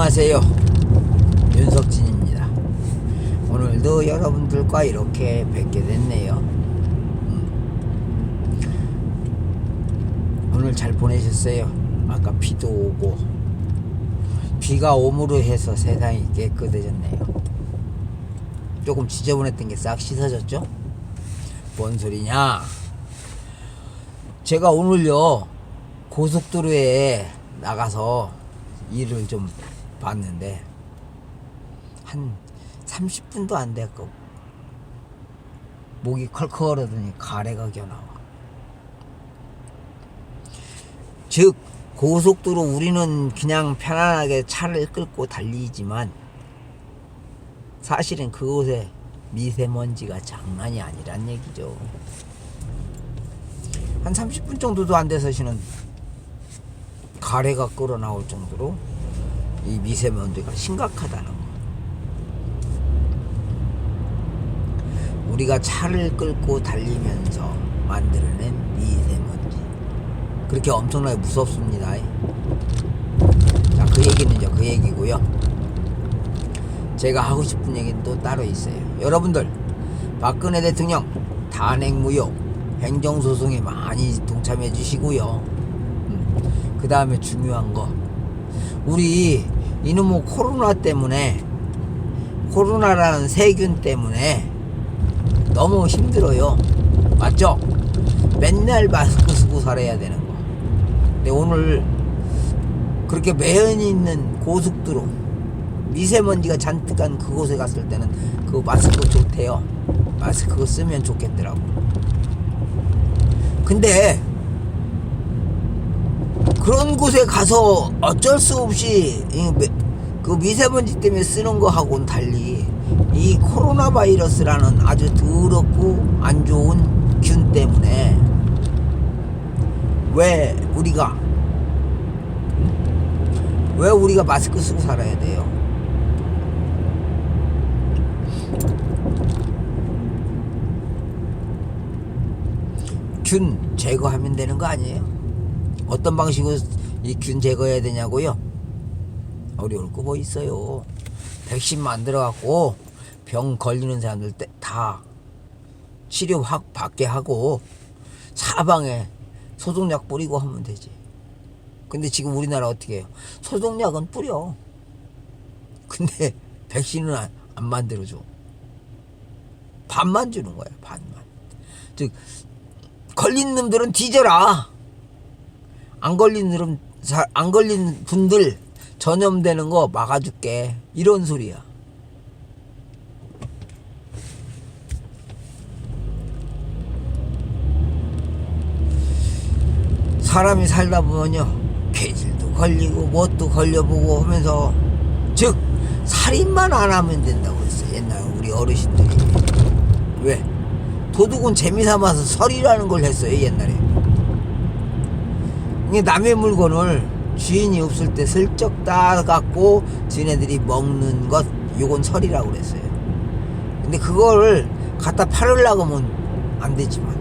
안녕하세요. 윤석진입니다. 오늘도 여러분들과 이렇게 뵙게 됐네요. 음. 오늘 잘 보내셨어요? 아까 비도 오고 비가 오므로 해서 세상이 깨끗해졌네요. 조금 지저분했던 게 싹 씻어졌죠? 뭔 소리냐? 제가 오늘요 고속도로에 나가서 일을 좀 봤는데 한 30분도 안 됐고 목이 컬컬하더니 가래가 겨나와. 즉 고속도로 우리는 그냥 편안하게 차를 끌고 달리지만 사실은 그곳에 미세먼지가 장난이 아니란 얘기죠. 한 30분 정도도 안 돼서 시는 가래가 끓어 나올 정도로 이 미세먼지가 심각하다는 거. 우리가 차를 끌고 달리면서 만들어낸 미세먼지. 그렇게 엄청나게 무섭습니다. 자, 그 얘기는요, 그 얘기고요. 제가 하고 싶은 얘기는 또 따로 있어요. 여러분들, 박근혜 대통령 탄핵 무효 행정소송에 많이 동참해 주시고요. 그 다음에 중요한 거 우리 이놈의 코로나 때문에 코로나라는 세균 때문에 너무 힘들어요. 맞죠? 맨날 마스크 쓰고 살아야 되는 거. 근데 오늘 그렇게 매연이 있는 고속도로 미세먼지가 잔뜩한 그곳에 갔을 때는 그 마스크 좋대요. 마스크 쓰면 좋겠더라고. 근데 그런 곳에 가서 어쩔 수 없이 그 미세먼지 때문에 쓰는 거하고는 달리 이 코로나 바이러스라는 아주 더럽고 안 좋은 균 때문에 왜 우리가 왜 우리가 마스크 쓰고 살아야 돼요? 균 제거하면 되는 거 아니에요? 어떤 방식으로 이 균 제거해야 되냐고요? 어려울 거 뭐 있어요. 백신 만들어 갖고 병 걸리는 사람들 때다 치료 확 받게 하고 사방에 소독약 뿌리고 하면 되지. 근데 지금 우리나라 어떻게 해요? 소독약은 뿌려. 근데 백신은 안, 안 만들어줘. 반만 주는 거야, 반만. 즉, 걸린 놈들은 뒤져라. 안 걸린 놈, 사- 안 걸린 분들 전염되는 거 막아줄게. 이런 소리야. 사람이 살다 보면요. 폐질도 걸리고 뭣도 걸려보고 하면서 즉 살인만 안 하면 된다고 했어. 옛날 우리 어르신들이. 왜? 도둑은 재미삼아서 설이라는 걸 했어요. 옛날에. 남의 물건을 주인이 없을 때 슬쩍 따갖고 지네들이 먹는 것 요건 설이라고 그랬어요. 근데 그거를 갖다 팔으려고 하면 안 되지만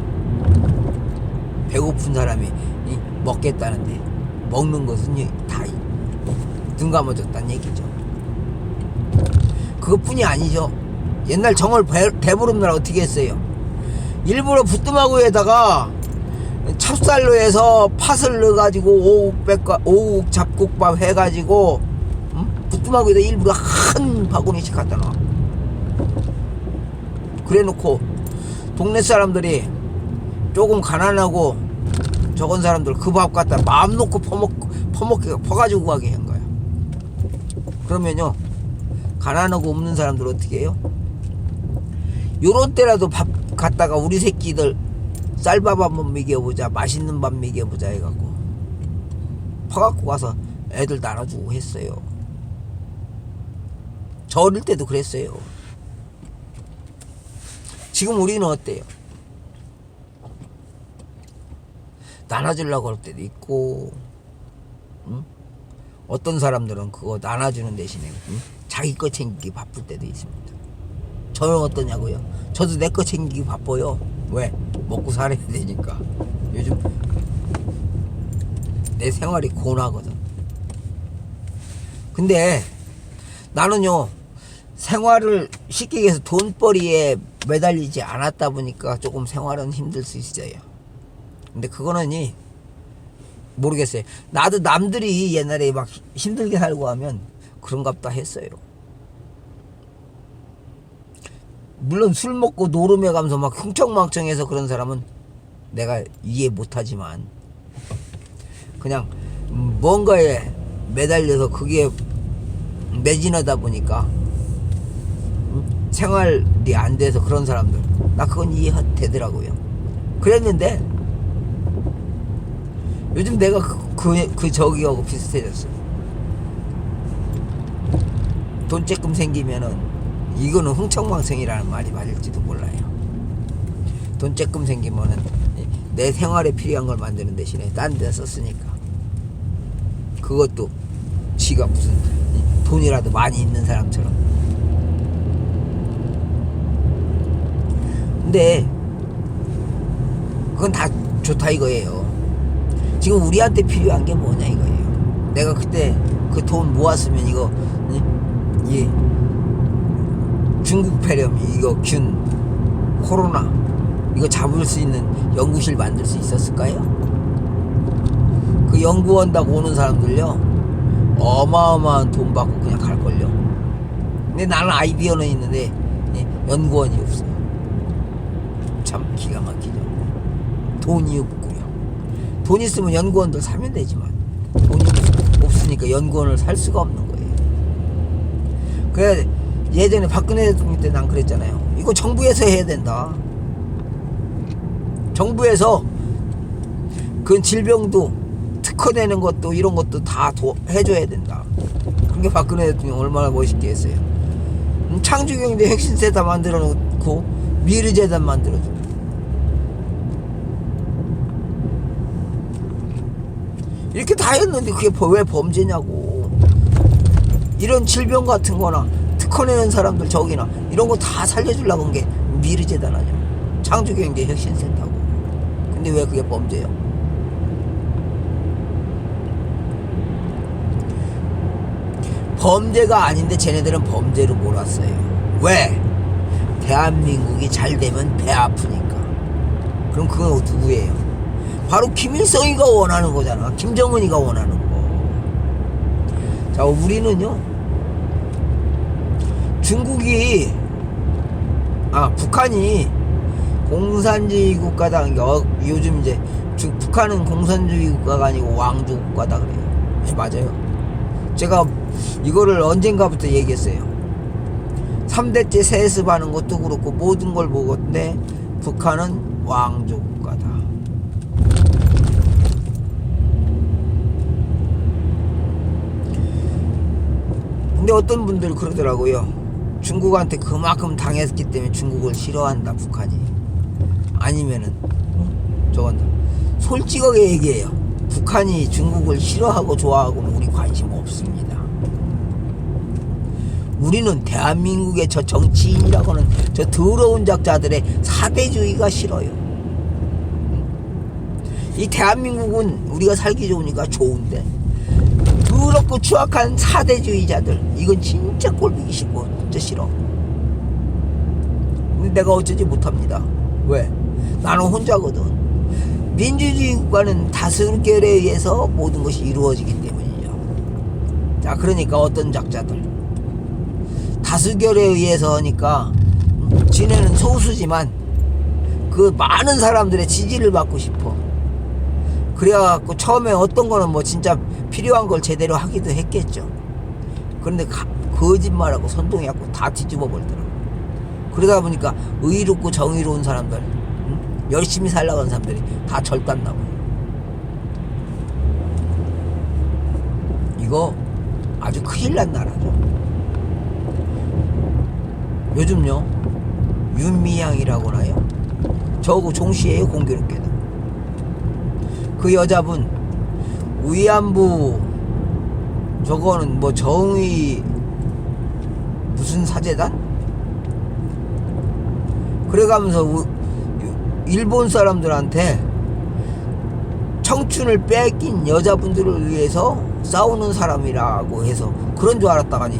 배고픈 사람이 이 먹겠다는데 먹는 것은 다눈 감아줬다는 얘기죠. 그것뿐이 아니죠. 옛날 정월 배, 배부릅날 어떻게 했어요? 일부러 부뚜마구에다가 찹쌀로 해서 팥을 넣어가지고 오곡백과 오곡 잡곡밥 해가지고 응? 부뚜마구에다 일부러 한 바구니씩 갖다 놔. 그래놓고 동네 사람들이 조금 가난하고 적은 사람들 그 밥 갖다 마음 놓고 퍼먹 퍼먹게 퍼가지고 가게 한 거야. 그러면요 가난하고 없는 사람들 어떻게 해요? 요런 때라도 밥 갖다가 우리 새끼들 쌀밥 한번 먹여보자 맛있는 밥 먹여보자 해갖고 퍼갖고 가서 애들 나눠주고 했어요. 저 어릴 때도 그랬어요. 지금 우리는 어때요? 나눠주려고 할 때도 있고 응? 어떤 사람들은 그거 나눠주는 대신에 응? 자기 거 챙기기 바쁠 때도 있습니다. 저는 어떠냐고요? 저도 내 거 챙기기 바빠요 왜? 먹고 살아야 되니까. 요즘 내 생활이 고나거든. 근데 나는요 생활을 쉽게 얘기해서 돈벌이에 매달리지 않았다 보니까 조금 생활은 힘들 수 있어요. 근데 그거는 이 모르겠어요. 나도 남들이 옛날에 막 힘들게 살고 하면 그런갑다 했어요. 물론 술 먹고 노름에 가면서 막 흥청망청해서 그런 사람은 내가 이해 못하지만 그냥 뭔가에 매달려서 그게 매진하다 보니까 음, 생활이 안 돼서 그런 사람들 나 그건 이해되더라고요. 그랬는데 요즘 내가 그, 그, 그 저기하고 비슷해졌어. 돈 조금 생기면은 이거는 흥청망청이라는 말이 맞을지도 몰라요. 돈 조금 생기면은 내 생활에 필요한 걸 만드는 대신에 딴 데 썼으니까 그것도 지가 무슨 돈이라도 많이 있는 사람처럼. 근데 그건 다 좋다 이거예요. 지금 우리한테 필요한 게 뭐냐 이거예요. 내가 그때 그 돈 모았으면 이거 이, 이 중국 폐렴 이거 균 코로나 이거 잡을 수 있는 연구실 만들 수 있었을까요? 그 연구한다고 오는 사람들요 어마어마한 돈 받고 그냥 갈걸요. 근데 나는 아이디어는 있는데 예, 연구원이 없어. 참 기가 막히죠. 돈이 없고요. 돈 있으면 연구원들 사면 되지만 돈이 없으니까 연구원을 살 수가 없는 거예요. 그래 예전에 박근혜 대통령 때 난 그랬잖아요. 이거 정부에서 해야 된다. 정부에서 그 질병도 특허내는 것도 이런 것도 다 도, 해줘야 된다. 그게 박근혜 대통령 얼마나 멋있게 했어요. 음, 창조경제 혁신세다 만들어 놓고 미르재단 만들어줘. 이렇게 다 했는데 그게 버- 왜 범죄냐고. 이런 질병 같은 거나 특허내는 사람들 저기나 이런 거 다 살려주려고 한 게 미르재단 아니야. 창조경제 혁신센터고. 근데 왜 그게 범죄야? 범죄가 아닌데 쟤네들은 범죄로 몰았어요. 왜? 대한민국이 잘 되면 배 아프니까. 그럼 그건 누구예요? 바로 김일성이가 원하는 거잖아. 김정은이가 원하는 거. 자, 우리는요. 중국이 아 북한이 공산주의 국가다. 어, 요즘 이제 주- 북한은 공산주의 국가가 아니고 왕조 국가다 그래요. 네, 맞아요. 제가 이거를 언젠가부터 얘기했어요. 3대째 세습하는 것도 그렇고 모든 걸 보건데 북한은 왕조 국가다. 근데 어떤 분들 그러더라고요. 중국한테 그만큼 당했기 때문에 중국을 싫어한다 북한이. 아니면은 어? 저건 솔직하게 얘기해요. 북한이 중국을 싫어하고 좋아하고는 우리 관심 없습니다. 우리는 대한민국의 저 정치인이라고는 저 더러운 작자들의 사대주의가 싫어요. 이 대한민국은 우리가 살기 좋으니까 좋은데 더럽고 추악한 사대주의자들 이건 진짜 꼴보기 싫고 진짜 싫어. 근데 내가 어쩌지 못합니다. 왜? 나는 혼자거든. 민주주의 국가는 다수결에 의해서 모든 것이 이루어지기 때문이죠. 자, 그러니까 어떤 작자들 다수결에 의해서 하니까 음, 지네는 소수지만 그 많은 사람들의 지지를 받고 싶어. 그래갖고 처음에 어떤 거는 뭐 진짜 필요한 걸 제대로 하기도 했겠죠. 그런데 가- 거짓말하고 선동해갖고 다 뒤집어 버리더라고. 그러다 보니까 의롭고 정의로운 사람들, 응? 열심히 살아가는 사람들이 다 절단 나고. 이거 아주 큰일 난 나라죠. 요즘요 윤미향이라고 나요. 저하고 종시에요 공교롭게도. 그 여자분 위안부 저거는 뭐 정의 무슨 사재단? 그래가면서 우- 일본 사람들한테 청춘을 뺏긴 여자분들을 위해서 싸우는 사람이라고 해서 그런 줄 알았다가니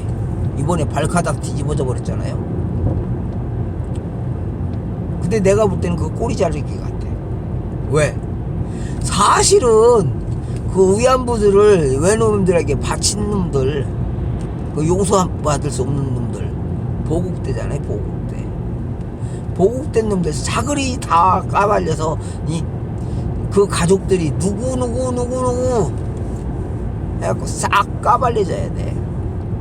이번에 발가닥 뒤집어져 버렸잖아요. 근데 내가 볼 때는 그 꼬리 자르기 같아. 왜? 사실은 그 위안부들을 외놈들에게 바친 놈들, 그 용서받을 수 없는 놈들, 보국대잖아요, 보국대. 보국된 놈들 사거리 다 까발려서 이 그 가족들이 누구 누구 누구 누구 해갖고 싹 까발려져야 돼.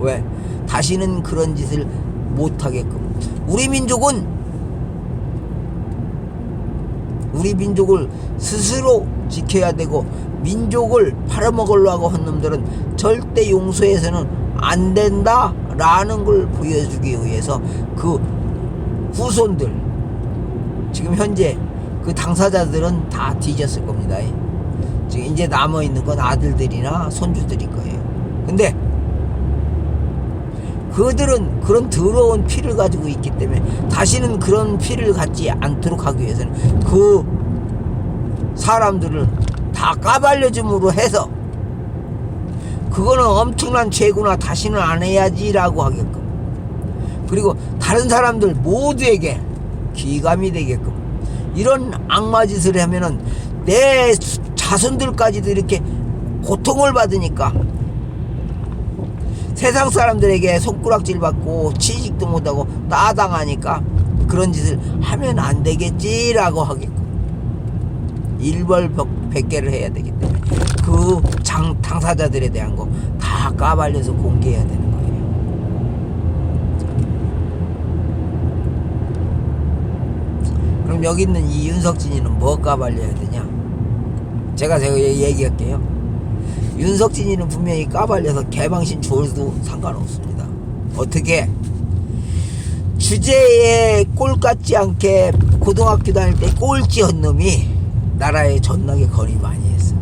왜? 다시는 그런 짓을 못하게끔. 우리 민족은 우리 민족을 스스로 지켜야 되고 민족을 팔아먹으려고 한 놈들은 절대 용서해서는 안 된다라는 걸 보여주기 위해서 그 후손들 지금 현재 그 당사자들은 다 뒤졌을 겁니다. 지금 이제 남아 있는 건 아들들이나 손주들일 거예요. 근데 그들은 그런 더러운 피를 가지고 있기 때문에 다시는 그런 피를 갖지 않도록 하기 위해서는 그 사람들을 다 까발려줌으로 해서 그거는 엄청난 죄구나 다시는 안 해야지라고 하게끔. 그리고 다른 사람들 모두에게 기감이 되게끔. 이런 악마 짓을 하면은 내 자손들까지도 이렇게 고통을 받으니까 세상 사람들에게 손가락질 받고 취직도 못하고 따당하니까 그런 짓을 하면 안 되겠지라고 하겠고 일벌백계를 해야 되기 때문에 그 장, 당사자들에 대한 거 다 까발려서 공개해야 되는 거예요. 그럼 여기 있는 이 윤석진이는 뭐 까발려야 되냐? 제가 제가 얘- 얘기할게요. 윤석진이는 분명히 까발려서 개방신 줘도 상관없습니다. 어떻게? 주제에 꼴 같지 않게 고등학교 다닐 때 꼴찌한 놈이 나라에 전나게 건의 많이 했어.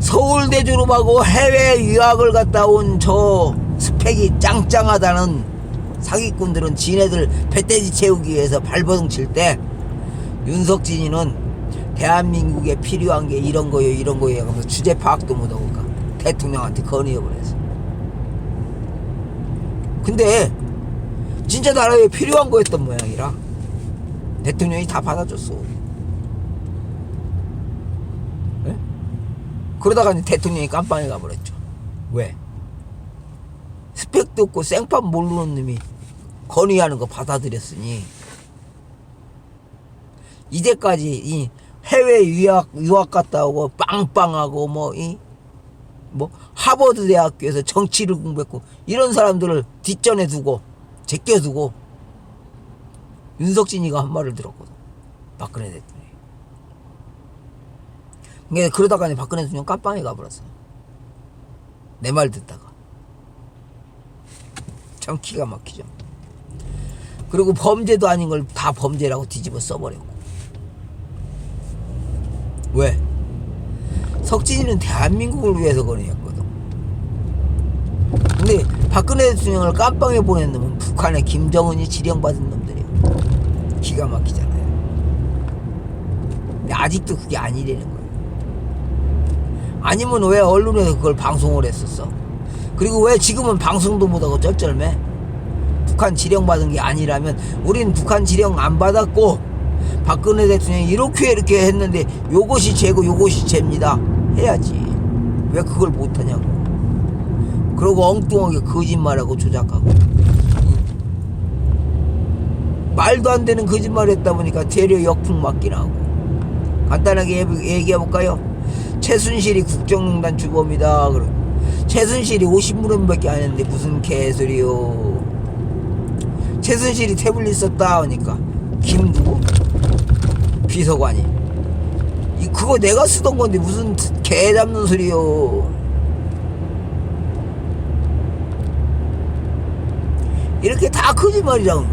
서울대 졸업하고 해외 유학을 갔다 온 저 스펙이 짱짱하다는 사기꾼들은 지네들 배돼지 채우기 위해서 발버둥 칠 때 윤석진이는 대한민국에 필요한 게 이런 거요 이런 거요 하면서 주제 파악도 못하고 가 대통령한테 건의해버렸어 근데 진짜 나라에 필요한 거였던 모양이라 대통령이 다 받아줬어 그러다가 대통령이 깜빵에 가버렸죠. 왜? 스펙도 없고 생판 모르는 놈이 건의하는 거 받아들였으니 이제까지 이 해외 유학 유학 갔다 오고 빵빵하고 뭐이뭐 하버드 대학교에서 정치를 공부했고 이런 사람들을 뒷전에 두고 제껴 두고 윤석진이가 한 말을 들었거든. 박근혜 대통령 이 근데 그러다가 박근혜 대통령 깜빵에 가버렸어 내말 듣다가 참 기가 막히죠 그리고 범죄도 아닌 걸 다 범죄라고 뒤집어 써버렸고 왜? 석진이는 대한민국을 위해서 건의했거든. 근데 박근혜 대통령을 깜빵에 보낸 놈은 북한의 김정은이 지령받은 놈들이야. 기가 막히잖아요. 근데 아직도 그게 아니라는 거예요. 아니면 왜 언론에서 그걸 방송을 했었어? 그리고 왜 지금은 방송도 못하고 쩔쩔매? 북한 지령 받은 게 아니라면 우린 북한 지령 안 받았고 박근혜 대통령이 이렇게 이렇게 했는데 요것이 죄고 요것이 죄입니다. 해야지. 왜 그걸 못하냐고. 그러고 엉뚱하게 거짓말하고 조작하고. 말도 안 되는 거짓말 했다 보니까 대려 역풍 맞긴 하고. 간단하게 얘기해 볼까요 최순실이 국정농단 주범이다. 그러 최순실이 50물음밖에 안 했는데 무슨 개소리요. 최순실이 태블릿 썼다 하니까 김 누구? 비서관이. 이 그거 내가 쓰던 건데 무슨 개 잡는 소리요. 이렇게 다 거짓말이랑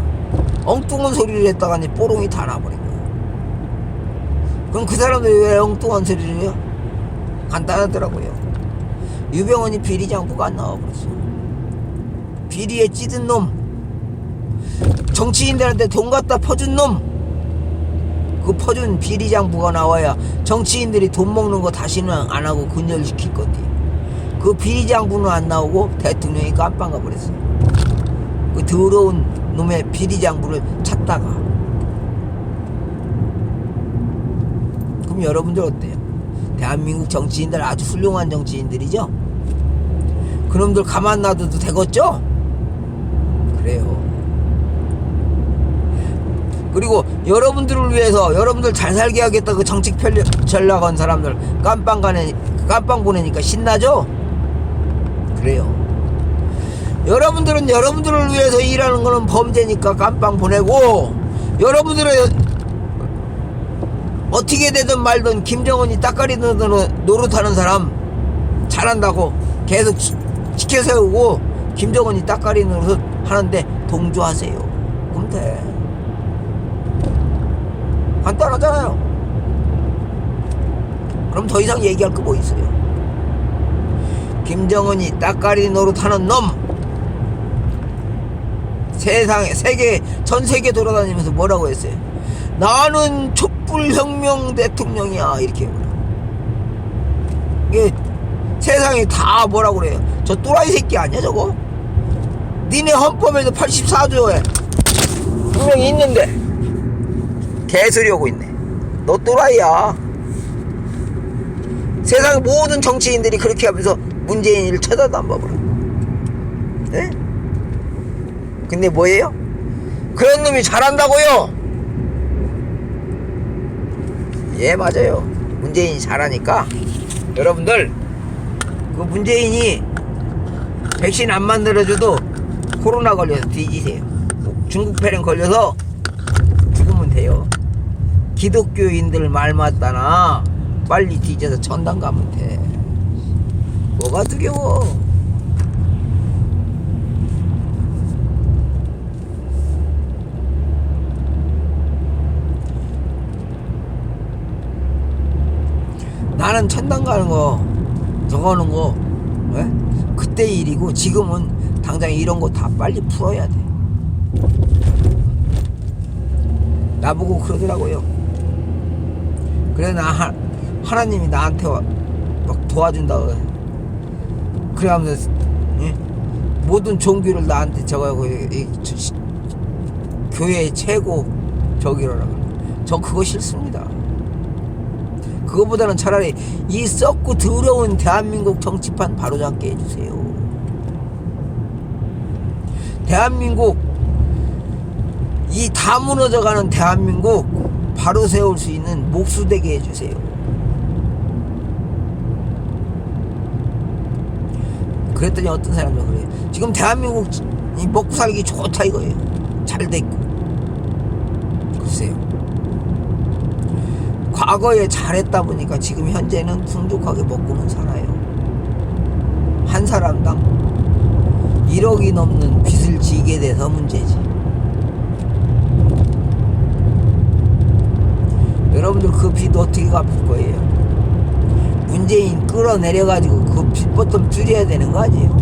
엉뚱한 소리를 했다가 니 뽀롱이 다 나버린 거야. 그럼 그 사람들이 왜 엉뚱한 소리를 해요? 간단하더라고요. 유병원이 비리 장부가 안 나와버렸어. 비리에 찌든 놈. 정치인들한테 돈 갖다 퍼준 놈. 그 퍼준 비리 장부가 나와야 정치인들이 돈 먹는 거 다시는 안 하고 근절시킬 건데 그 비리 장부는 안 나오고 대통령이 깜빵 가버렸어. 그 더러운 놈의 비리 장부를 찾다가. 그럼 여러분들 어때요? 대한민국 정치인들 아주 훌륭한 정치인들이죠? 그놈들 가만 놔둬도 되겠죠? 그래요. 그리고 여러분들을 위해서 여러분들 잘 살게 하겠다 그 정책 전략한 사람들 깜빵 가네 깜빵 보내니까 신나죠? 그래요. 여러분들은 여러분들을 위해서 일하는 거는 범죄니까 깜빵 보내고 여러분들은 어떻게 되든 말든 김정은이 따까리 노릇하는 사람 잘한다고 계속 지- 지켜세우고 김정은이 따까리 노릇 하는데 동조하세요. 그럼 돼. 간단하잖아요. 그럼 더 이상 얘기할 거 뭐 있어요? 김정은이 따까리 노릇하는 놈 세상에 세계 전 세계 돌아다니면서 뭐라고 했어요? 나는 촛불 혁명 대통령이야 이렇게 이게 세상에 다 뭐라고 그래요? 저 또라이 새끼 아니야 저거? 니네 헌법에도 84조에 분명히 있는데 개소리하고 있네. 너 또라이야. 세상 모든 정치인들이 그렇게 하면서 문재인을 쳐다도 안 봐버려. 네? 근데 뭐예요? 그런 놈이 잘한다고요? 예, 맞아요. 문재인이 잘하니까 여러분들 그 문재인이 백신 안 만들어줘도 코로나 걸려서 뒤지세요. 중국 폐렴 걸려서 죽으면 돼요. 기독교인들 말 맞다나 빨리 뒤져서 천당 가면 돼. 뭐가 두려워? 나는 천당 가는 거, 저거는 거, 예? 그때 일이고 지금은 당장 이런 거 다 빨리 풀어야 돼. 나보고 그러더라고요. 그래 나 하, 하나님이 나한테 와, 막 도와준다. 그래 하면서 예? 모든 종교를 나한테 저거고 이- 이- 저- 시- 교회의 최고 저기로라고. 저 그거 싫습니다. 그거보다는 차라리 이 썩고 더러운 대한민국 정치판 바로잡게 해주세요. 대한민국 이 다 무너져가는 대한민국 바로 세울 수 있는 목수 되게 해주세요. 그랬더니 어떤 사람들 그래요. 지금 대한민국 이 먹고 살기 좋다 이거예요. 잘 됐고. 글쎄요. 과거에 잘했다 보니까 지금 현재는 풍족하게 먹고는 살아요. 한 사람당 1억이 넘는 빚을 지게 돼서 문제지. 여러분들 그 빚 어떻게 갚을 거예요? 문재인 끌어내려가지고 그 빚부터 줄여야 되는 거 아니에요?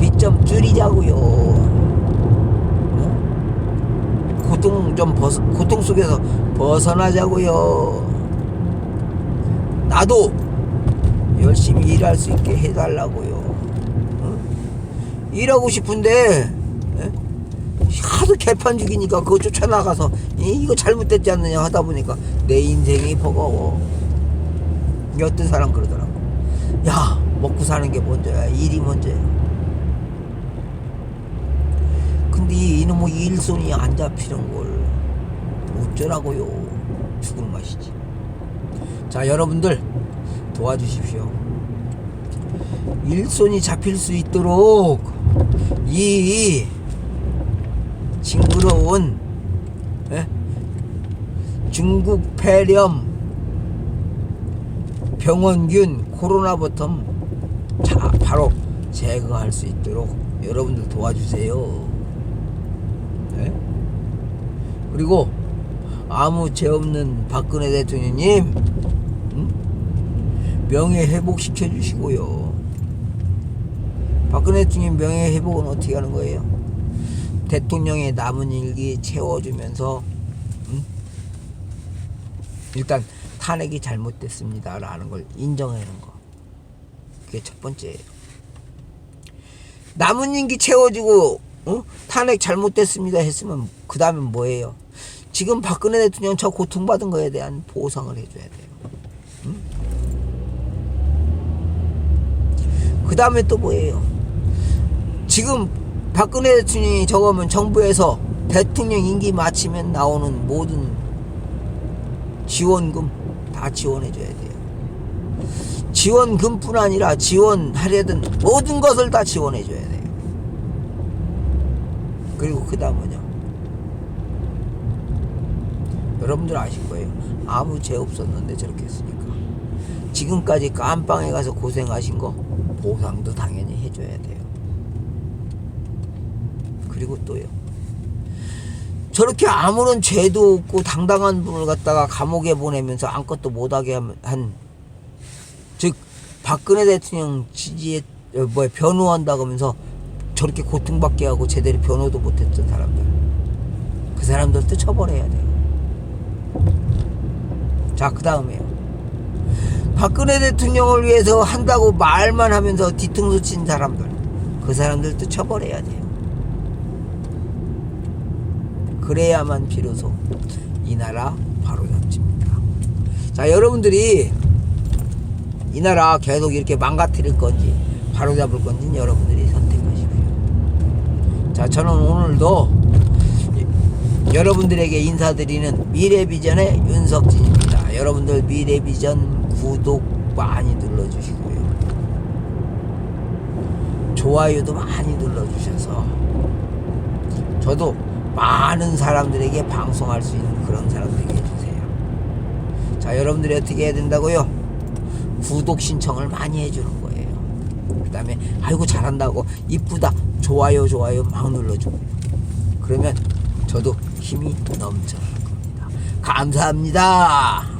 빚 좀 줄이자고요. 어? 고통 좀 벗어, 고통 속에서 벗어나자고요. 나도 열심히 일할 수 있게 해달라고요. 어? 일하고 싶은데 예? 하도 개판 죽이니까 그거 쫓아나가서 이- 이거 잘못됐지 않느냐 하다 보니까 내 인생이 버거워. 어떤 사람 그러더라고. 야 먹고 사는 게 먼저야 일이 먼저야. 근데 이 이놈의 일손이 안 잡히는 걸 어쩌라고요. 죽을 맛이지. 자 여러분들 도와주십시오. 일손이 잡힐 수 있도록 이 징그러운 예? 중국 폐렴 병원균 코로나부터 자 바로 제거할 수 있도록 여러분들 도와주세요. 예? 그리고 아무 죄 없는 박근혜 대통령님 응? 명예 회복 시켜 주시고요. 박근혜 대통령 명예 회복은 어떻게 하는 거예요? 대통령의 남은 일기 채워주면서 응? 일단 탄핵이 잘못됐습니다라는 걸 인정하는 거. 그게 첫 번째예요. 남은 임기 채워지고 어? 탄핵 잘못됐습니다 했으면 그 다음에 뭐예요? 지금 박근혜 대통령 저 고통받은 거에 대한 보상을 해줘야 돼요. 그 다음에 또 뭐예요? 지금 박근혜 대통령이 저거면 정부에서 대통령 임기 마치면 나오는 모든 지원금 다 지원해줘야 돼요. 지원금뿐 아니라 지원하려던 모든 것을 다 지원해줘야 돼요. 그리고 그 다음은요. 여러분들 아실 거예요. 아무 죄 없었는데 저렇게 했으니까. 지금까지 깜빵에 가서 고생하신 거 보상도 당연히 해줘야 돼요. 그리고 또요. 저렇게 아무런 죄도 없고 당당한 분을 갖다가 감옥에 보내면서 아무것도 못하게 한, 한, 즉, 박근혜 대통령 지지에, 어, 뭐야, 변호한다고 하면서 저렇게 고통받게 하고 제대로 변호도 못했던 사람들. 그 사람들도 처벌해야 돼요. 자, 그 다음에요. 박근혜 대통령을 위해서 한다고 말만 하면서 뒤통수 친 사람들. 그 사람들도 처벌해야 돼요. 그래야만 비로소 이 나라 바로 잡집니다. 자, 여러분들이 이 나라 계속 이렇게 망가뜨릴 건지 바로 잡을 건지 여러분들이 선택하시고요. 자, 저는 오늘도 여러분들에게 인사드리는 미래비전의 윤석진입니다. 여러분들 미래비전 구독 많이 눌러주시고요. 좋아요도 많이 눌러주셔서 저도 많은 사람들에게 방송할 수 있는 그런 사람 되게 해주세요. 자, 여러분들이 어떻게 해야 된다고요? 구독 신청을 많이 해주는 거예요. 그 다음에, 아이고, 잘한다고, 이쁘다, 좋아요, 좋아요 막 눌러주고요. 그러면 저도 힘이 넘쳐날 겁니다. 감사합니다.